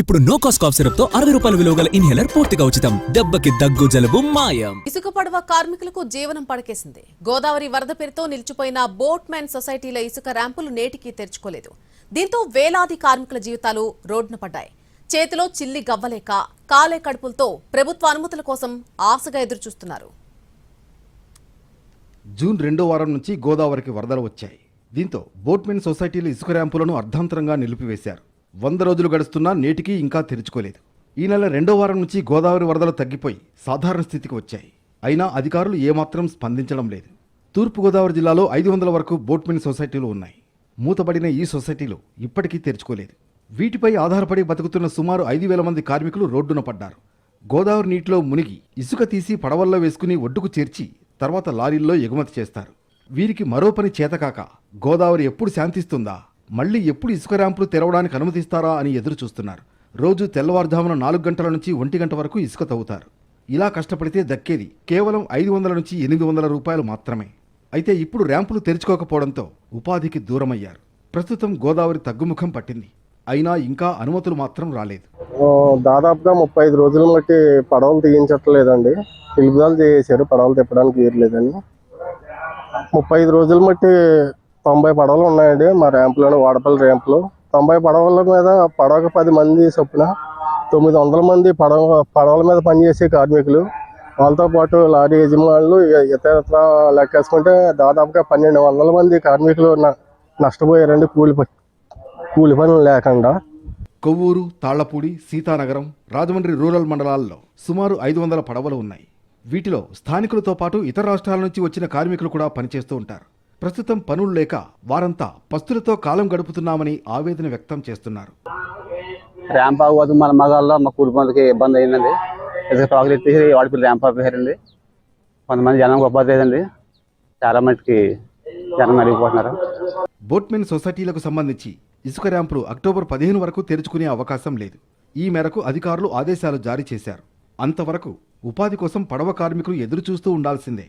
ఇప్పుడు no cost cough సిరప్తో అరవై రూపాయల విలువ గల ఇన్హేలర్ పూర్తిగా ఉచితం. దెబ్బకి దగ్గు జలుబు మాయం. ఇసుక పడవ కార్మికులకు జీవనం పడకేసింది. గోదావరి వరద పేరుతో నిలిచిపోయిన బోట్ మ్యాన్ సొసైటీల ఇసుక ర్యాంపులు నేటికి తెరుచుకోలేదు. దీంతో వేలాది కార్మికుల జీవితాలు రోడ్డున పడ్డాయి. చేతిలో చిల్లి గవ్వలేక కాలే కడుపులతో ప్రభుత్వ అనుమతుల కోసం ఆశగా ఎదురుచూస్తున్నారు. జూన్ రెండో వారం నుంచి గోదావరికి వరదలు వచ్చాయి. దీంతో బోట్మెన్ సొసైటీలు ఇసుక ర్యాంపులను అర్ధాంతరంగా నిలిపివేశారు. వంద రోజులు గడుస్తున్నా నేటికి ఇంకా తెరుచుకోలేదు. ఈ నెల రెండో వారం నుంచి గోదావరి వరదలు తగ్గిపోయి సాధారణ స్థితికి వచ్చాయి. అయినా అధికారులు ఏమాత్రం స్పందించడం లేదు. తూర్పుగోదావరి జిల్లాలో ఐదు వందల వరకు బోట్మెన్ సొసైటీలు ఉన్నాయి. మూతబడిన ఈ సొసైటీలు ఇప్పటికీ తెరుచుకోలేదు. వీటిపై ఆధారపడి బతుకుతున్న సుమారు ఐదు వేల మంది కార్మికులు రోడ్డున పడ్డారు. గోదావరి నీటిలో మునిగి ఇసుక తీసి పడవల్లో వేసుకుని ఒడ్డుకు చేర్చి తర్వాత లారీల్లో ఎగుమతి చేస్తారు. వీరికి మరో పని చేతకాక గోదావరి ఎప్పుడు శాంతిస్తుందా? మళ్ళీ ఎప్పుడు ఇసుక ర్యాంపులు తెరవడానికి అనుమతిస్తారా అని ఎదురు చూస్తున్నారు. రోజు తెల్లవారుజామున నాలుగు గంటల నుంచి ఒంటి గంట వరకు ఇసుక తవ్వుతారు. ఇలా కష్టపడితే దక్కేది. కేవలం ఐదు వందల నుంచి ఎనిమిది వందల రూపాయలు మాత్రమే. అయితే ఇప్పుడు ర్యాంపులు తెరుచుకోకపోవడంతో ఉపాధికి దూరమయ్యారు. ప్రస్తుతం గోదావరి తగ్గుముఖం పట్టింది. అయినా ఇంకా అనుమతులు మాత్రం రాలేదు. దాదాపుగా ముప్పై ఐదు రోజులు మట్టి పడవలు తీయించట్లేదండి. పిలుపుదాలు చేశారు పడవలు తిప్పడానికి వీరలేదని ముప్పై ఐదు రోజులు మట్టి తొంభై పడవలు ఉన్నాయండి మా ర్యాంపులోని వాడపల్లి ర్యాంపులో తొంభై పడవల మీద పడవకు పది మంది చొప్పున తొమ్మిది వందల మంది పడవ పడవల మీద పనిచేసే కార్మికులు. వాళ్ళతో పాటు లారీ యజమానులు ఇతరత్ర ఇతర లెక్కేసుకుంటే దాదాపుగా పన్నెండు వందల మంది కార్మికులు న- నష్టపోయారండి కూలి ప- కూలి పనులు లేకుండా. కొవ్వూరు తాళ్ళపూడి సీతానగరం రాజమండ్రి రూరల్ మండలాల్లో సుమారు ఐదు వందల పడవలు ఉన్నాయి. వీటిలో స్థానికులతో పాటు ఇతర రాష్ట్రాల నుంచి వచ్చిన కార్మికులు కూడా పనిచేస్తూ ఉంటారు. ప్రస్తుతం పనులు లేక వారంతా పస్తులతో కాలం గడుపుతున్నామని ఆవేదన వ్యక్తం చేస్తున్నారు. ర్యాంప్ అవ్వదు మన మగాల్లో మా కూలి పనులకి ఇబ్బంది అయిందండి. టాకులు ఎత్తేసి వాడికి ర్యాంప్ ఆపేశారండి కొంతమంది జనం గొప్ప లేదండి. చాలా మటుకి జనం నలిగిపోతున్నారు. బోట్మెన్ సొసైటీలకు సంబంధించి ఇసుక ర్యాంపులు అక్టోబర్ పదిహేను వరకు తెరుచుకునే అవకాశం లేదు. ఈ మేరకు అధికారులు ఆదేశాలు జారీ చేశారు. అంతవరకు ఉపాధి కోసం పడవ కార్మికులు ఎదురు చూస్తూ ఉండాల్సిందే.